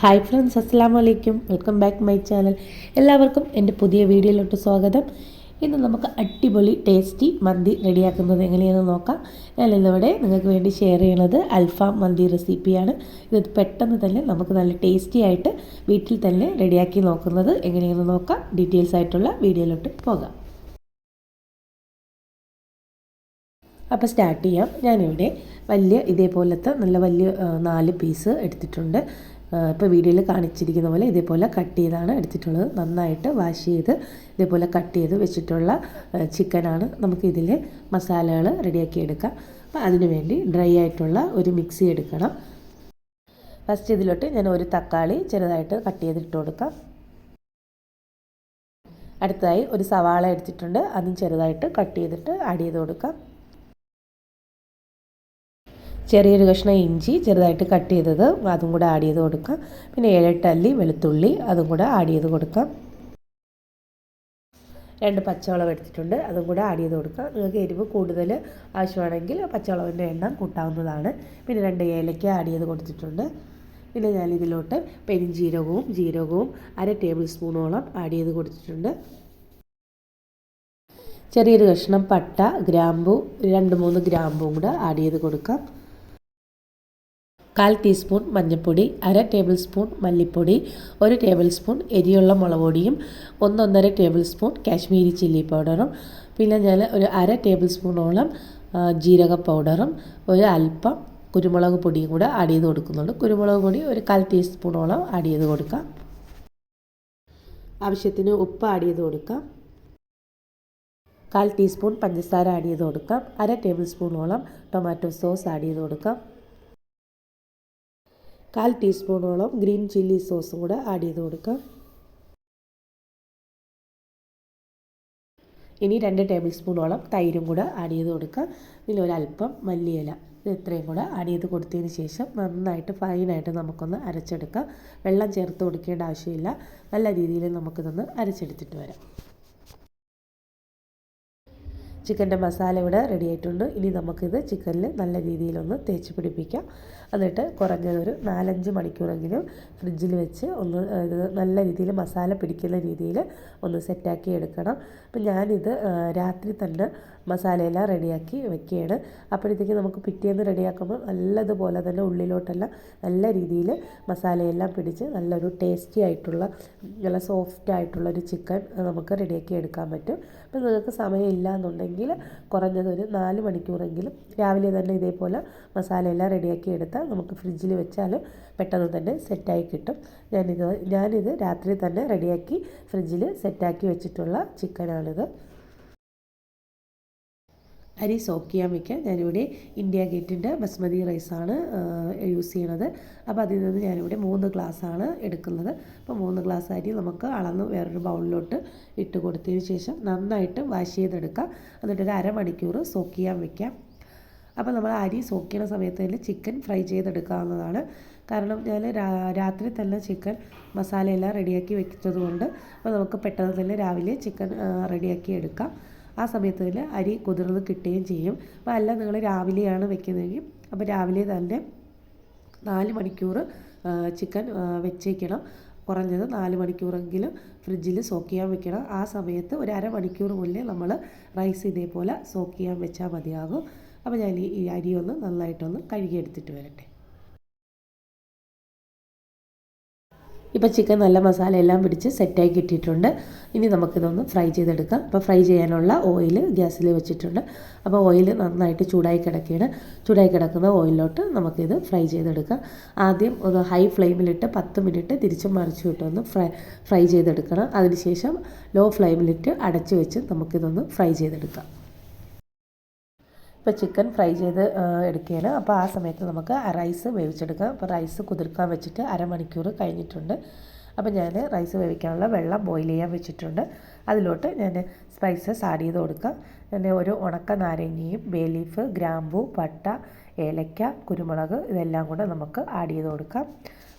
Hi friends അസ്സാം വലൈക്കും welcome back my channel എല്ലാവർക്കും എന്റെ പുതിയ വീഡിയോയിലോട്ട് സ്വാഗതം. ഇന്ന് നമുക്ക് അടിപൊളി ടേസ്റ്റി മന്തി റെഡിയാക്കുന്നത് എങ്ങനെയാണെന്ന് നോക്കാം. ഞാൻ ഇന്നിവിടെ നിങ്ങൾക്ക് വേണ്ടി ഷെയർ ചെയ്യുന്നത് അൽഫാം മന്തി റെസിപ്പിയാണ് ഇത് പെട്ടെന്ന് തന്നെ നമുക്ക് നല്ല ടേസ്റ്റി ആയിട്ട് വീട്ടിൽ തന്നെ റെഡിയാക്കി നോക്കുന്നത് എങ്ങനെയാണെന്ന് നോക്കാം. ഡീറ്റെയിൽസ് ആയിട്ടുള്ള വീഡിയോയിലോട്ട് പോകാം. അപ്പോൾ സ്റ്റാർട്ട് ചെയ്യാം. ഞാനിവിടെ വലിയ ഇതേപോലത്തെ നല്ല വലിയ നാല് പീസ് എടുത്തിട്ടുണ്ട്. ഇപ്പോൾ വീഡിയോയിൽ കാണിച്ചിരിക്കുന്ന പോലെ ഇതേപോലെ കട്ട് ചെയ്താണ് എടുത്തിട്ടുള്ളത്. നന്നായിട്ട് വാഷ് ചെയ്ത് ഇതേപോലെ കട്ട് ചെയ്ത് വെച്ചിട്ടുള്ള ചിക്കനാണ് നമുക്കിതിൽ മസാലകൾ റെഡിയാക്കി എടുക്കാം. അപ്പോൾ അതിന് വേണ്ടി ഡ്രൈ ആയിട്ടുള്ള ഒരു മിക്സി എടുക്കണം. ഫസ്റ്റ് ഇതിലോട്ട് ഞാൻ ഒരു തക്കാളി ചെറുതായിട്ട് കട്ട് ചെയ്തിട്ട് കൊടുക്കാം. അടുത്തതായി ഒരു സവാള എടുത്തിട്ടുണ്ട്. അതും ചെറുതായിട്ട് കട്ട് ചെയ്തിട്ട് ആഡ് ചെയ്ത് കൊടുക്കാം. ചെറിയൊരു കഷ്ണം ഇഞ്ചി ചെറുതായിട്ട് കട്ട് ചെയ്തത് അതും കൂടെ ആഡ് ചെയ്ത് കൊടുക്കാം. പിന്നെ ഏഴെട്ടല്ലി വെളുത്തുള്ളി അതും കൂടെ ആഡ് ചെയ്ത് കൊടുക്കാം. രണ്ട് പച്ചവളം എടുത്തിട്ടുണ്ട് അതും കൂടെ ആഡ് ചെയ്ത് കൊടുക്കാം. നിങ്ങൾക്ക് എരിവ് കൂടുതൽ ആവശ്യമാണെങ്കിൽ പച്ചവളവിന്റെ എണ്ണം കൂട്ടാവുന്നതാണ്. പിന്നെ രണ്ട് ഏലയ്ക്ക ആഡ് ചെയ്ത് കൊടുത്തിട്ടുണ്ട്. പിന്നെ ഞാൻ ഇതിലോട്ട് പെരിഞ്ജീരകവും ജീരകവും അര ടേബിൾ സ്പൂണോളം ആഡ് ചെയ്ത് കൊടുത്തിട്ടുണ്ട്. ചെറിയൊരു കഷ്ണം പട്ട ഗ്രാമ്പു രണ്ട് മൂന്ന് ഗ്രാമ്പും കൂടെ ആഡ് ചെയ്ത് കൊടുക്കാം. കാൽ ടീസ്പൂൺ മഞ്ഞൾപ്പൊടി അര ടേബിൾ സ്പൂൺ മല്ലിപ്പൊടി ഒരു ടേബിൾ സ്പൂൺ എരിയുള്ള മുളക് പൊടിയും ഒന്നൊന്നര ടേബിൾ സ്പൂൺ കാശ്മീരി ചില്ലി പൗഡറും പിന്നെ ഞാൻ ഒരു അര ടേബിൾ സ്പൂണോളം ജീരക പൗഡറും ഒരു അല്പം കുരുമുളക് പൊടിയും കൂടെ ആഡ് ചെയ്ത് കൊടുക്കുന്നുണ്ട്. കുരുമുളക് പൊടി ഒരു കാൽ ടീസ്പൂണോളം ആഡ് ചെയ്ത് കൊടുക്കാം. ആവശ്യത്തിന് ഉപ്പ് ആഡ് ചെയ്ത് കൊടുക്കാം. കാൽ ടീസ്പൂൺ പഞ്ചസാര ആഡ് ചെയ്ത് കൊടുക്കാം. അര ടേബിൾ സ്പൂണോളം ടൊമാറ്റോ സോസ് ആഡ് ചെയ്ത് കൊടുക്കാം. കാൽ ടീസ്പൂണോളം ഗ്രീൻ ചില്ലി സോസും കൂടെ ആഡ് ചെയ്ത് കൊടുക്കാം. ഇനി രണ്ട് ടേബിൾ സ്പൂണോളം തൈരും കൂടെ ആഡ് ചെയ്ത് കൊടുക്കാം. ഇതിൽ ഒരല്പം മല്ലിയില ഇത് ഇത്രയും കൂടെ ആഡ് ചെയ്ത് കൊടുത്തതിന് ശേഷം നന്നായിട്ട് ഫൈനായിട്ട് നമുക്കൊന്ന് അരച്ചെടുക്കാം. വെള്ളം ചേർത്ത് കൊടുക്കേണ്ട ആവശ്യമില്ല. നല്ല രീതിയിൽ നമുക്കിതൊന്ന് അരച്ചെടുത്തിട്ട് വരാം. ചിക്കന്റെ മസാല ഇവിടെ റെഡി ആയിട്ടുണ്ട്. ഇനി നമുക്കിത് ചിക്കനിൽ നല്ല രീതിയിലൊന്ന് തേച്ച് പിടിപ്പിക്കാം. എന്നിട്ട് കുറഞ്ഞതൊരു നാലഞ്ച് മണിക്കൂറെങ്കിലും ഫ്രിഡ്ജിൽ വെച്ച് ഒന്ന് ഇത് നല്ല രീതിയിൽ മസാല പിടിക്കുന്ന രീതിയിൽ ഒന്ന് സെറ്റാക്കി എടുക്കണം. അപ്പം ഞാനിത് രാത്രി തന്നെ മസാലയെല്ലാം റെഡിയാക്കി വെക്കുകയാണ്. അപ്പോഴത്തേക്ക് നമുക്ക് പിറ്റേന്ന് റെഡിയാക്കുമ്പോൾ നല്ലതുപോലെ തന്നെ ഉള്ളിലോട്ടെല്ലാം നല്ല രീതിയിൽ മസാലയെല്ലാം പിടിച്ച് നല്ലൊരു ടേസ്റ്റി ആയിട്ടുള്ള നല്ല സോഫ്റ്റ് ആയിട്ടുള്ള ഒരു ചിക്കൻ നമുക്ക് റെഡിയാക്കി എടുക്കാൻ പറ്റും. അപ്പം നിങ്ങൾക്ക് സമയമില്ല എന്നുണ്ടെങ്കിൽ കുറഞ്ഞതൊരു നാല് മണിക്കൂറെങ്കിലും രാവിലെ തന്നെ ഇതേപോലെ മസാലയെല്ലാം റെഡിയാക്കി എടുത്താൽ നമുക്ക് ഫ്രിഡ്ജിൽ വെച്ചാൽ പെട്ടെന്ന് തന്നെ സെറ്റായി കിട്ടും. ഞാനിത് ഞാനിത് രാത്രി തന്നെ റെഡിയാക്കി ഫ്രിഡ്ജിൽ സെറ്റാക്കി വെച്ചിട്ടുള്ള ചിക്കനാണിത്. അരി സോക്ക് ചെയ്യാൻ വയ്ക്കാൻ ഞാനിവിടെ ഇന്ത്യ ഗേറ്റിന്റെ ബസ്മതി റൈസാണ് യൂസ് ചെയ്യണത്. അപ്പോൾ അതിൽ നിന്ന് ഞാനിവിടെ മൂന്ന് ഗ്ലാസ്സാണ് എടുക്കുന്നത്. അപ്പോൾ മൂന്ന് ഗ്ലാസ് അരി നമുക്ക് അളന്ന് വേറൊരു ബൗളിലോട്ട് ഇട്ട് കൊടുത്തതിന് ശേഷം നന്നായിട്ട് വാഷ് ചെയ്തെടുക്കാം. എന്നിട്ടൊരു അരമണിക്കൂർ സോക്ക് ചെയ്യാൻ വയ്ക്കാം. അപ്പോൾ നമ്മൾ അരി സോക്ക് ചെയ്യുന്ന സമയത്ത് തന്നെ ചിക്കൻ ഫ്രൈ ചെയ്തെടുക്കാവുന്നതാണ്. കാരണം ഞാൻ രാത്രി തന്നെ ചിക്കൻ മസാലയെല്ലാം റെഡിയാക്കി വെച്ചത് കൊണ്ട് അപ്പോൾ നമുക്ക് പെട്ടെന്ന് തന്നെ രാവിലെ ചിക്കൻ റെഡിയാക്കി എടുക്കാം. ആ സമയത്ത് തന്നെ അരി കുതിർന്ന് കിട്ടുകയും ചെയ്യും. അപ്പോൾ അല്ല നിങ്ങൾ രാവിലെയാണ് വെക്കുന്നതെങ്കിൽ അപ്പോൾ രാവിലെ തന്നെ നാല് മണിക്കൂർ ചിക്കൻ വെച്ചേക്കണം. കുറഞ്ഞത് നാല് മണിക്കൂറെങ്കിലും ഫ്രിഡ്ജിൽ സോക്ക് ചെയ്യാൻ വെക്കണം. ആ സമയത്ത് ഒരു അരമണിക്കൂർ മുന്നേ നമ്മൾ റൈസ് ഇതേപോലെ സോക്ക് ചെയ്യാൻ വെച്ചാൽ മതിയാകും. അപ്പോൾ ഞാൻ ഈ അരി ഒന്ന് നന്നായിട്ടൊന്ന് കഴുകിയെടുത്തിട്ട് വരട്ടെ. ഇപ്പോൾ ചിക്കൻ നല്ല മസാല എല്ലാം പിടിച്ച് സെറ്റായി കിട്ടിയിട്ടുണ്ട്. ഇനി നമുക്കിതൊന്ന് ഫ്രൈ ചെയ്തെടുക്കാം. അപ്പോൾ ഫ്രൈ ചെയ്യാനുള്ള ഓയിൽ ഗ്യാസിൽ വെച്ചിട്ടുണ്ട്. അപ്പോൾ ഓയിൽ നന്നായിട്ട് ചൂടായി കിടക്കുകയാണ്. ചൂടായി കിടക്കുന്ന ഓയിലോട്ട് നമുക്കിത് ഫ്രൈ ചെയ്തെടുക്കാം. ആദ്യം ഒന്ന് ഹൈ ഫ്ലെയിമിലിട്ട് പത്ത് മിനിറ്റ് തിരിച്ചും മറിച്ചു വിട്ടൊന്ന് ഫ്രൈ ഫ്രൈ ചെയ്തെടുക്കണം. അതിനുശേഷം ലോ ഫ്ലെയിമിലിട്ട് അടച്ചു വെച്ച് നമുക്കിതൊന്ന് ഫ്രൈ ചെയ്തെടുക്കാം. ഇപ്പോൾ ചിക്കൻ ഫ്രൈ ചെയ്ത് എടുക്കുകയാണ്. അപ്പോൾ ആ സമയത്ത് നമുക്ക് റൈസ് വേവിച്ചെടുക്കാം. അപ്പോൾ റൈസ് കുതിർക്കാൻ വെച്ചിട്ട് അരമണിക്കൂർ കഴിഞ്ഞിട്ടുണ്ട്. അപ്പോൾ ഞാൻ റൈസ് വേവിക്കാനുള്ള വെള്ളം ബോയിൽ ചെയ്യാൻ വെച്ചിട്ടുണ്ട്. അതിലോട്ട് ഞാൻ സ്പൈസസ് ആഡ് ചെയ്ത് കൊടുക്കാം. ഞാൻ ഒരു ഉണക്ക നാരങ്ങയും ബേ ലീഫ് ഗ്രാമ്പൂ പട്ട ഏലക്ക കുരുമുളക് ഇതെല്ലാം കൂടെ നമുക്ക് ആഡ് ചെയ്ത് കൊടുക്കാം.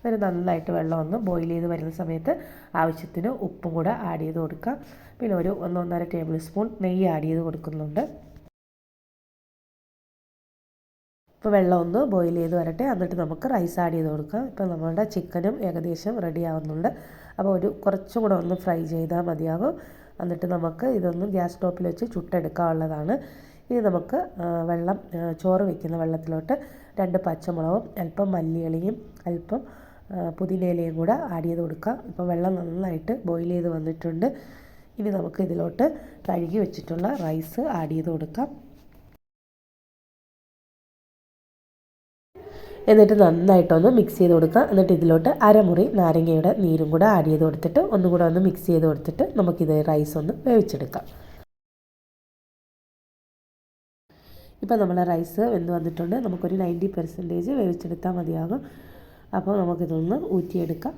അതിന് നന്നായിട്ട് വെള്ളം ഒന്ന് ബോയിൽ ചെയ്ത് വരുന്ന സമയത്ത് ആവശ്യത്തിന് ഉപ്പും കൂടെ ആഡ് ചെയ്ത് കൊടുക്കാം. പിന്നെ ഒരു ഒന്നൊന്നര ടേബിൾ സ്പൂൺ നെയ്യ് ആഡ് ചെയ്ത് കൊടുക്കുന്നുണ്ട്. ഇപ്പോൾ വെള്ളം ഒന്ന് ബോയിൽ ചെയ്ത് വരട്ടെ. എന്നിട്ട് നമുക്ക് റൈസ് ആഡ് ചെയ്ത് കൊടുക്കാം. ഇപ്പോൾ നമ്മുടെ ചിക്കനും ഏകദേശം റെഡി ആവുന്നുണ്ട്. അപ്പോൾ ഒരു കുറച്ചും കൂടെ ഒന്ന് ഫ്രൈ ചെയ്താൽ മതിയാകും. എന്നിട്ട് നമുക്ക് ഇതൊന്ന് ഗ്യാസ് സ്റ്റോപ്പിൽ വെച്ച് ചുട്ടെടുക്കാനുള്ളതാണ്. ഇനി നമുക്ക് വെള്ളം ചോറ് വയ്ക്കുന്ന വെള്ളത്തിലോട്ട് രണ്ട് പച്ചമുളകും അല്പം മല്ലിയിലയും അല്പം പുതിനയിലയും കൂടെ ആഡ് ചെയ്ത് കൊടുക്കാം. ഇപ്പോൾ വെള്ളം നന്നായിട്ട് ബോയിൽ ചെയ്ത് വന്നിട്ടുണ്ട്. ഇനി നമുക്ക് ഇതിലോട്ട് കഴുകി വെച്ചിട്ടുള്ള റൈസ് ആഡ് ചെയ്ത് കൊടുക്കാം. എന്നിട്ട് നന്നായിട്ടൊന്ന് മിക്സ് ചെയ്ത് കൊടുക്കുക. എന്നിട്ട് ഇതിലോട്ട് അരമുറി നാരങ്ങയുടെ നീരും കൂടെ ആഡ് ചെയ്ത് കൊടുത്തിട്ട് ഒന്നും കൂടെ ഒന്ന് മിക്സ് ചെയ്ത് കൊടുത്തിട്ട് നമുക്കിത് റൈസ് ഒന്ന് വേവിച്ചെടുക്കാം. ഇപ്പോൾ നമ്മളെ റൈസ് വെന്ത് വന്നിട്ടുണ്ട്. നമുക്കൊരു നയന്റി പെർസെന്റേജ് വേവിച്ചെടുത്താൽ മതിയാകും. അപ്പോൾ നമുക്കിതൊന്ന് ഊറ്റിയെടുക്കാം.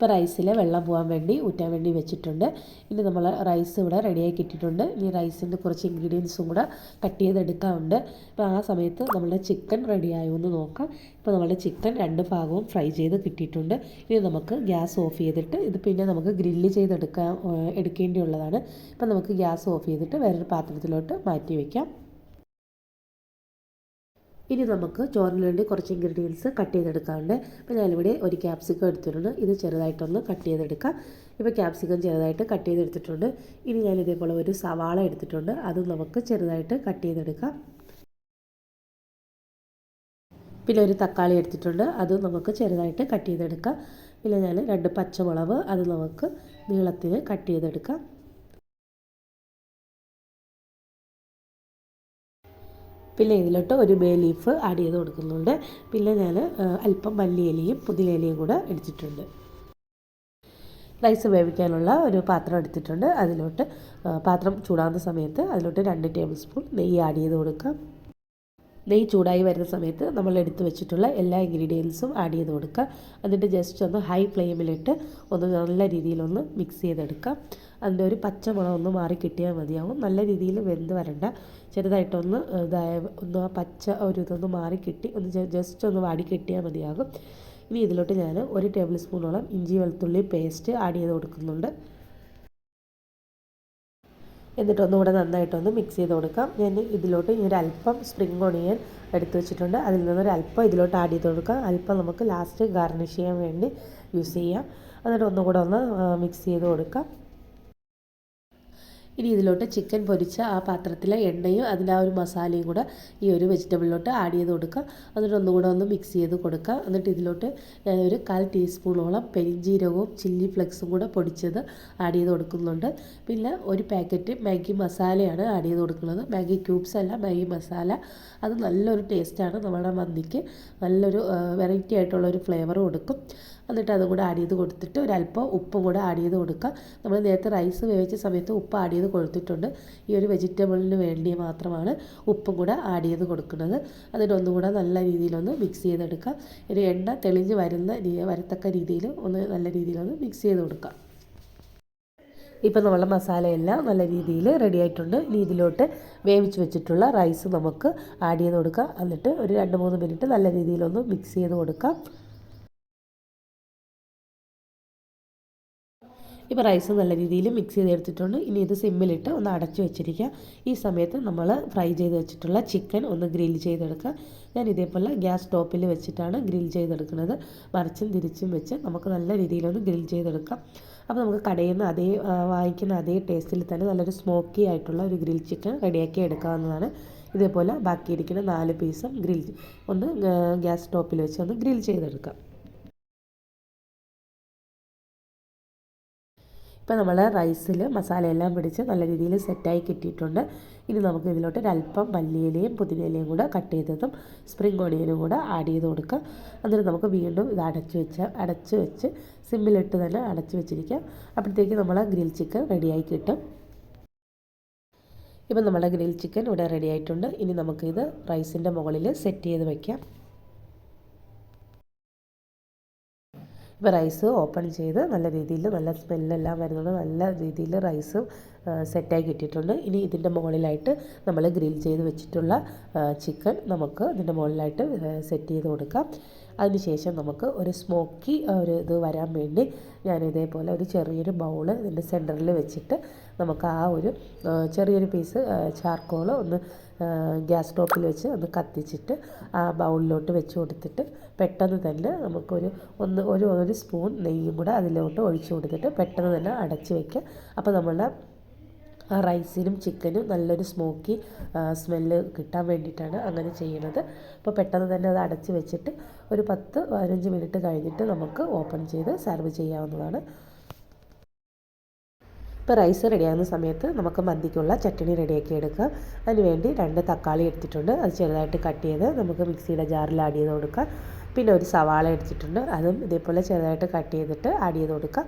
ഇപ്പോൾ റൈസിൽ വെള്ളം പോകാൻ വേണ്ടി ഊറ്റാൻ വേണ്ടി വെച്ചിട്ടുണ്ട്. ഇനി നമ്മൾ റൈസ് ഇവിടെ റെഡിയാക്കി ഇട്ടിട്ടുണ്ട് ഇനി റൈസിന്റെ കുറച്ച് ഇൻഗ്രീഡിയൻസും കൂടെ കട്ട് ചെയ്തെടുക്കാറുണ്ട് അപ്പോൾ ആ സമയത്ത് നമ്മുടെ ചിക്കൻ റെഡിയായോ എന്ന് നോക്കാം. ഇപ്പോൾ നമ്മുടെ ചിക്കൻ രണ്ട് ഭാഗവും ഫ്രൈ ചെയ്ത് കിട്ടിയിട്ടുണ്ട്. ഇനി നമുക്ക് ഗ്യാസ് ഓഫ് ചെയ്തിട്ട് ഇത് പിന്നെ നമുക്ക് ഗ്രില്ല് ചെയ്തെടുക്കാൻ എടുക്കേണ്ടിയുള്ളതാണ്. ഇപ്പോൾ നമുക്ക് ഗ്യാസ് ഓഫ് ചെയ്തിട്ട് വേറൊരു പാത്രത്തിലോട്ട് മാറ്റി വയ്ക്കാം ഇനി നമുക്ക് ചോറിന് വേണ്ടി കുറച്ച് ഇൻഗ്രീഡിയൻസ് കട്ട് ചെയ്തെടുക്കാറുണ്ട് അപ്പോൾ ഞാനിവിടെ ഒരു ക്യാപ്സിക്കം എടുത്തിട്ടുണ്ട്. ഇത് ചെറുതായിട്ടൊന്ന് കട്ട് ചെയ്തെടുക്കാം. ഇപ്പോൾ ക്യാപ്സിക്കം ചെറുതായിട്ട് കട്ട് ചെയ്തെടുത്തിട്ടുണ്ട്. ഇനി ഞാൻ ഇതേപോലെ ഒരു സവാള എടുത്തിട്ടുണ്ട്. അത് നമുക്ക് ചെറുതായിട്ട് കട്ട് ചെയ്തെടുക്കാം. പിന്നെ ഒരു തക്കാളി എടുത്തിട്ടുണ്ട്. അത് നമുക്ക് ചെറുതായിട്ട് കട്ട് ചെയ്തെടുക്കാം. പിന്നെ ഞാൻ രണ്ട് പച്ചമുളക് അത് നമുക്ക് നീളത്തിന് കട്ട് ചെയ്തെടുക്കാം. പിന്നെ ഇതിലോട്ട് ഒരു ബേ ലീഫ് ആഡ് ചെയ്ത് കൊടുക്കുന്നുണ്ട്. പിന്നെ ഞാൻ അല്പം മല്ലിയിലയും പുതിയിലയും കൂടെ എടുത്തിട്ടുണ്ട്. റൈസ് വേവിക്കാനുള്ള ഒരു പാത്രം എടുത്തിട്ടുണ്ട്. അതിലോട്ട് പാത്രം ചൂടാകുന്ന സമയത്ത് അതിലോട്ട് രണ്ട് ടേബിൾ സ്പൂൺ നെയ്യ് ആഡ് ചെയ്ത് കൊടുക്കാം. നെയ്യ് ചൂടായി വരുന്ന സമയത്ത് നമ്മൾ എടുത്തു വെച്ചിട്ടുള്ള എല്ലാ ഇൻഗ്രീഡിയൻസും ആഡ് ചെയ്ത് കൊടുക്കുക. എന്നിട്ട് ജസ്റ്റ് ഒന്ന് ഹൈ ഫ്ലെയിമിലിട്ട് ഒന്ന് നല്ല രീതിയിലൊന്ന് മിക്സ് ചെയ്തെടുക്കാം അതിന്റെ ഒരു പച്ചമുളക് ഒന്ന് മാറി കിട്ടിയാൽ മതിയാവും. നല്ല രീതിയിൽ വെന്ത് വരണ്ട. ചെറുതായിട്ടൊന്ന് ഇതായ ഒന്ന് ആ പച്ച ഒരു ഇതൊന്ന് മാറി കിട്ടി. ഒന്ന് ജസ്റ്റ് ഒന്ന് വാടി കിട്ടിയാൽ മതിയാകും. ഇനി ഇതിലോട്ട് ഞാൻ ഒരു ടേബിൾ സ്പൂണോളം ഇഞ്ചി വെളുത്തുള്ളി പേസ്റ്റ് ആഡ് ചെയ്ത് കൊടുക്കുന്നുണ്ട്. എന്നിട്ട് ഒന്നുകൂടെ നന്നായിട്ടൊന്ന് മിക്സ് ചെയ്ത് കൊടുക്കാം. ഞാൻ ഇതിലോട്ട് ഒരു അല്പം സ്പ്രിംഗ് ഓണിയൻ എടുത്തു വെച്ചിട്ടുണ്ട്. അതിൽ നിന്നൊരു അല്പം ഇതിലോട്ട് ആഡ് ചെയ്ത് കൊടുക്കാം. അല്പം നമുക്ക് ലാസ്റ്റ് ഗാർണിഷ് ചെയ്യാൻ വേണ്ടി യൂസ് ചെയ്യാം. എന്നിട്ട് ഒന്നുകൂടെ ഒന്ന് മിക്സ് ചെയ്ത് കൊടുക്കാം. ഇനി ഇതിലോട്ട് ചിക്കൻ പൊരിച്ച ആ പാത്രത്തിലെ എണ്ണയും അതിന്റെ ആ ഒരു മസാലയും കൂടെ ഈ ഒരു വെജിറ്റബിളിലോട്ട് ആഡ് ചെയ്ത് കൊടുക്കുക. എന്നിട്ട് ഒന്നുകൂടെ ഒന്ന് മിക്സ് ചെയ്ത് കൊടുക്കുക. എന്നിട്ട് ഇതിലോട്ട് ഒരു കാൽ ടീസ്പൂണോളം പെരിഞ്ജീരകവും ചില്ലി ഫ്ലെക്സും കൂടെ പൊടിച്ചത് ആഡ് ചെയ്ത് കൊടുക്കുന്നുണ്ട്. പിന്നെ ഒരു പാക്കറ്റ് മാഗി മസാലയാണ് ആഡ് ചെയ്ത് കൊടുക്കുന്നത്. മാഗി ക്യൂബ്സ് അല്ല മാഗി മസാല. അത് നല്ലൊരു ടേസ്റ്റാണ് നമ്മുടെ മന്തിക്ക്. നല്ലൊരു വെറൈറ്റി ആയിട്ടുള്ള ഒരു ഫ്ലേവർ കൊടുക്കും. എന്നിട്ട് അതും കൂടെ ആഡ് ചെയ്ത് കൊടുത്തിട്ട് ഒരല്പം ഉപ്പും കൂടെ ആഡ് ചെയ്ത് കൊടുക്കുക. നമ്മൾ നേരത്തെ റൈസ് വേവിച്ച സമയത്ത് ഉപ്പ് ആഡ് ചെയ്ത് കൊടുത്തിട്ടുണ്ട്. ഈ ഒരു വെജിറ്റബിളിന് വേണ്ടി മാത്രമാണ് ഉപ്പും കൂടെ ആഡ് ചെയ്ത് കൊടുക്കുന്നത്. എന്നിട്ട് ഒന്നും കൂടെ നല്ല രീതിയിലൊന്ന് മിക്സ് ചെയ്തെടുക്കാം. ഒരു എണ്ണ തെളിഞ്ഞ് വരുന്ന വരത്തക്ക രീതിയിൽ ഒന്ന് നല്ല രീതിയിലൊന്ന് മിക്സ് ചെയ്ത് കൊടുക്കാം. ഇപ്പം നമ്മളെ മസാലയെല്ലാം നല്ല രീതിയിൽ റെഡി ആയിട്ടുണ്ട്. ഇനി ഇതിലോട്ട് വേവിച്ച് വെച്ചിട്ടുള്ള റൈസ് നമുക്ക് ആഡ് ചെയ്ത് കൊടുക്കാം. എന്നിട്ട് ഒരു രണ്ട് മൂന്ന് മിനിറ്റ് നല്ല രീതിയിലൊന്ന് മിക്സ് ചെയ്ത് കൊടുക്കാം. ഇപ്പോൾ റൈസ് നല്ല രീതിയിൽ മിക്സ് ചെയ്തെടുത്തിട്ടുണ്ട്. ഇനി ഇത് സിമ്മിലിട്ട് ഒന്ന് അടച്ചു വെച്ചിരിക്കുക. ഈ സമയത്ത് നമ്മൾ ഫ്രൈ ചെയ്ത് വെച്ചിട്ടുള്ള ചിക്കൻ ഒന്ന് ഗ്രിൽ ചെയ്തെടുക്കുക. ഞാൻ ഇതേപോലെ ഗ്യാസ് ടോപ്പിൽ വെച്ചിട്ടാണ് ഗ്രിൽ ചെയ്തെടുക്കുന്നത്. മറിച്ചും തിരിച്ചും വെച്ച് നമുക്ക് നല്ല രീതിയിലൊന്ന് ഗ്രിൽ ചെയ്തെടുക്കാം. അപ്പോൾ നമുക്ക് കടയിൽ നിന്ന് അതേ വാങ്ങിക്കുന്ന അതേ ടേസ്റ്റിൽ തന്നെ നല്ലൊരു സ്മോക്കി ആയിട്ടുള്ള ഒരു ഗ്രിൽ ചിക്കൻ റെഡിയാക്കി എടുക്കാവുന്നതാണ്. ഇതേപോലെ ബാക്കിയിരിക്കുന്ന നാല് പീസും ഗ്രിൽ ഒന്ന് ഗ്യാസ് സ്റ്റോപ്പിൽ വെച്ച് ഒന്ന് ഗ്രിൽ ചെയ്തെടുക്കാം. ഇപ്പോൾ നമ്മൾ റൈസിൽ മസാലയെല്ലാം പിടിച്ച് നല്ല രീതിയിൽ സെറ്റായി കിട്ടിയിട്ടുണ്ട്. ഇനി നമുക്ക് ഇതിലോട്ട് ഒരല്പം മല്ലിയിലയും പുതിനയിലയും കൂടെ കട്ട് ചെയ്തതും സ്പ്രിംഗ് ഓണിയനും കൂടെ ആഡ് ചെയ്ത് കൊടുക്കാം എന്നിട്ട് നമുക്ക് വീണ്ടും ഇത് അടച്ച് വെച്ച് അടച്ച് വെച്ച് സിമ്മിലിട്ട് തന്നെ അടച്ച് വെച്ചിരിക്കാം അപ്പോഴത്തേക്ക് നമ്മൾ ഗ്രിൽ ചിക്കൻ റെഡിയായി കിട്ടും. ഇപ്പം നമ്മുടെ ഗ്രിൽ ചിക്കൻ ഇവിടെ റെഡി ആയിട്ടുണ്ട് ഇനി നമുക്കിത് റൈസിന്റെ മുകളിൽ സെറ്റ് ചെയ്ത് വയ്ക്കാം ഇപ്പോൾ റൈസ് ഓപ്പൺ ചെയ്ത് നല്ല രീതിയിൽ നല്ല സ്മെല്ലെല്ലാം വരുന്നത് നല്ല രീതിയിൽ റൈസ് സെറ്റായി കിട്ടിയിട്ടുണ്ട്. ഇനി ഇതിന്റെ മുകളിലായിട്ട് നമ്മൾ ഗ്രിൽ ചെയ്ത് വെച്ചിട്ടുള്ള ചിക്കൻ നമുക്ക് ഇതിന്റെ മുകളിലായിട്ട് സെറ്റ് ചെയ്ത് കൊടുക്കാം. അതിനുശേഷം നമുക്ക് ഒരു സ്മോക്കി ഒരു ഇത് വരാൻ വേണ്ടി ഞാൻ ഇതേപോലെ ഒരു ചെറിയൊരു ബൗൾ ഇതിന്റെ സെന്ററിൽ വെച്ചിട്ട് നമുക്ക് ആ ഒരു ചെറിയൊരു പീസ് ചാർക്കോൾ ഒന്ന് ഗ്യാസ് സ്റ്റോപ്പിൽ വെച്ച് ഒന്ന് കത്തിച്ചിട്ട് ആ ബൗളിലോട്ട് വെച്ച് കൊടുത്തിട്ട് പെട്ടെന്ന് തന്നെ നമുക്കൊരു ഒന്ന് ഒരു ഒരു സ്പൂൺ നെയ്യും കൂടെ അതിലോട്ട് ഒഴിച്ചു കൊടുത്തിട്ട് പെട്ടെന്ന് തന്നെ അടച്ച് വയ്ക്കുക അപ്പോൾ നമ്മളുടെ റൈസിനും ചിക്കനും നല്ലൊരു സ്മോക്കി സ്മെല്ല് കിട്ടാൻ വേണ്ടിയിട്ടാണ് അങ്ങനെ ചെയ്യുന്നത് അപ്പോൾ പെട്ടെന്ന് തന്നെ അത് അടച്ച് വെച്ചിട്ട് ഒരു പത്ത് പതിനഞ്ച് മിനിറ്റ് കഴിഞ്ഞിട്ട് നമുക്ക് ഓപ്പൺ ചെയ്ത് സെർവ് ചെയ്യാവുന്നതാണ്. ഇപ്പോൾ റൈസ് റെഡിയാകുന്ന സമയത്ത് നമുക്ക് മന്തിക്കുള്ള ചട്ടണി റെഡിയാക്കി എടുക്കാം. അതിനുവേണ്ടി രണ്ട് തക്കാളി എടുത്തിട്ടുണ്ട്. അത് ചെറുതായിട്ട് കട്ട് ചെയ്ത് നമുക്ക് മിക്സിയുടെ ജാറിൽ ആഡ് ചെയ്ത് കൊടുക്കാം. പിന്നെ ഒരു സവാള എടുത്തിട്ടുണ്ട്. അതും ഇതേപോലെ ചെറുതായിട്ട് കട്ട് ചെയ്തിട്ട് ആഡ് ചെയ്ത് കൊടുക്കാം.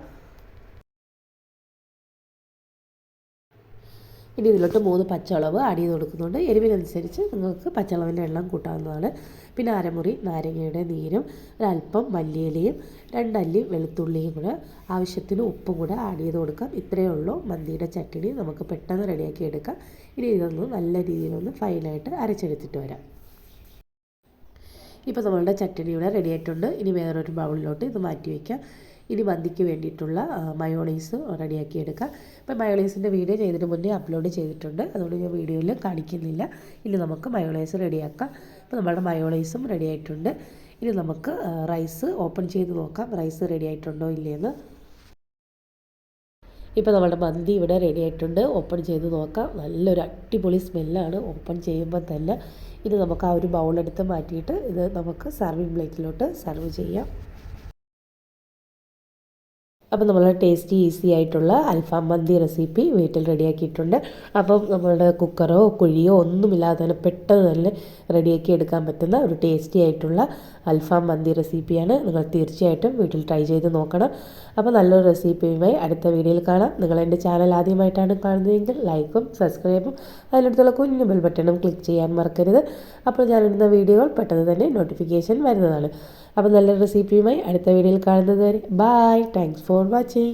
ഇനി ഇതിലോട്ട് മൂന്ന് പച്ചളവ് ആഡ് ചെയ്ത് കൊടുക്കുന്നുണ്ട്. എരിവിനനുസരിച്ച് നിങ്ങൾക്ക് പച്ചളവിന്റെ എണ്ണം കൂട്ടാവുന്നതാണ്. പിന്നെ അരമുറി നാരങ്ങയുടെ നീരും ഒരല്പം മല്ലിയിലയും രണ്ടല്ലി വെളുത്തുള്ളിയും കൂടെ ആവശ്യത്തിന് ഉപ്പും കൂടെ ആഡ് ചെയ്ത് കൊടുക്കാം. ഇത്രയേ ഉള്ളൂ. മന്തിയുടെ ചട്ടിണി നമുക്ക് പെട്ടെന്ന് റെഡിയാക്കി എടുക്കാം. ഇനി ഇതൊന്ന് നല്ല രീതിയിലൊന്ന് ഫൈനായിട്ട് അരച്ചെടുത്തിട്ട് വരാം. ഇപ്പോൾ നമ്മളുടെ ചട്ടിണി ഇവിടെ റെഡി ആയിട്ടുണ്ട്. ഇനി വേറൊരു ബൗളിലോട്ട് ഇത് മാറ്റി വയ്ക്കാം ഇനി മന്തിക്ക് വേണ്ടിയിട്ടുള്ള മയോണൈസ് റെഡിയാക്കി എടുക്കാം. ഇപ്പോൾ മയോണൈസിന്റെ വീഡിയോ ചെയ്തതിന് മുന്നേ അപ്ലോഡ് ചെയ്തിട്ടുണ്ട്. അതുകൊണ്ട് ഞാൻ വീഡിയോയിൽ കാണിക്കുന്നില്ല. ഇനി നമുക്ക് മയോണൈസ് റെഡിയാക്കാം. ഇപ്പോൾ നമ്മുടെ മയോണൈസും റെഡി ആയിട്ടുണ്ട്. ഇനി നമുക്ക് റൈസ് ഓപ്പൺ ചെയ്ത് നോക്കാം. റൈസ് റെഡി ആയിട്ടുണ്ടോ ഇല്ലയെന്ന്. ഇപ്പോൾ നമ്മുടെ മന്തി ഇവിടെ റെഡി ആയിട്ടുണ്ട്. ഓപ്പൺ ചെയ്ത് നോക്കാം. നല്ലൊരു അടിപൊളി സ്മെല്ലാണ് ഓപ്പൺ ചെയ്യുമ്പോൾ തന്നെ. ഇത് നമുക്ക് ആ ഒരു ബൗളെടുത്ത് മാറ്റിയിട്ട് ഇത് നമുക്ക് സർവിങ് പ്ലേറ്റിലോട്ട് സെർവ് ചെയ്യാം. അപ്പോൾ നമ്മൾ ടേസ്റ്റി ഈസി ആയിട്ടുള്ള അൽഫാം മന്തി റെസിപ്പി വീട്ടിൽ റെഡിയാക്കിയിട്ടുണ്ട് അപ്പം നമ്മളുടെ കുക്കറോ കുഴിയോ ഒന്നുമില്ലാതെ തന്നെ പെട്ടെന്ന് തന്നെ റെഡിയാക്കി എടുക്കാൻ പറ്റുന്ന ഒരു ടേസ്റ്റി ആയിട്ടുള്ള അൽഫാം മന്തി റെസിപ്പിയാണ് നിങ്ങൾ തീർച്ചയായിട്ടും വീട്ടിൽ ട്രൈ ചെയ്ത് നോക്കണം. അപ്പോൾ നല്ലൊരു റെസിപ്പിയുമായി അടുത്ത വീഡിയോയിൽ കാണാം. നിങ്ങൾ എന്റെ ചാനൽ ആദ്യമായിട്ടാണ് കാണുന്നതെങ്കിൽ ലൈക്കും സബ്സ്ക്രൈബും അതിനടുത്തുള്ള കുഞ്ഞു ബെൽ ബട്ടണും ക്ലിക്ക് ചെയ്യാൻ മറക്കരുത്. അപ്പോൾ ഞാനിടുന്ന വീഡിയോകൾ പെട്ടെന്ന് തന്നെ നോട്ടിഫിക്കേഷൻ വരുന്നതാണ്. അപ്പോൾ നല്ല റെസിപ്പിയുമായി അടുത്ത വീഡിയോയിൽ കാണുന്നത് വരെ ബായ് താങ്ക്സ് ഫോർ വാച്ചിങ്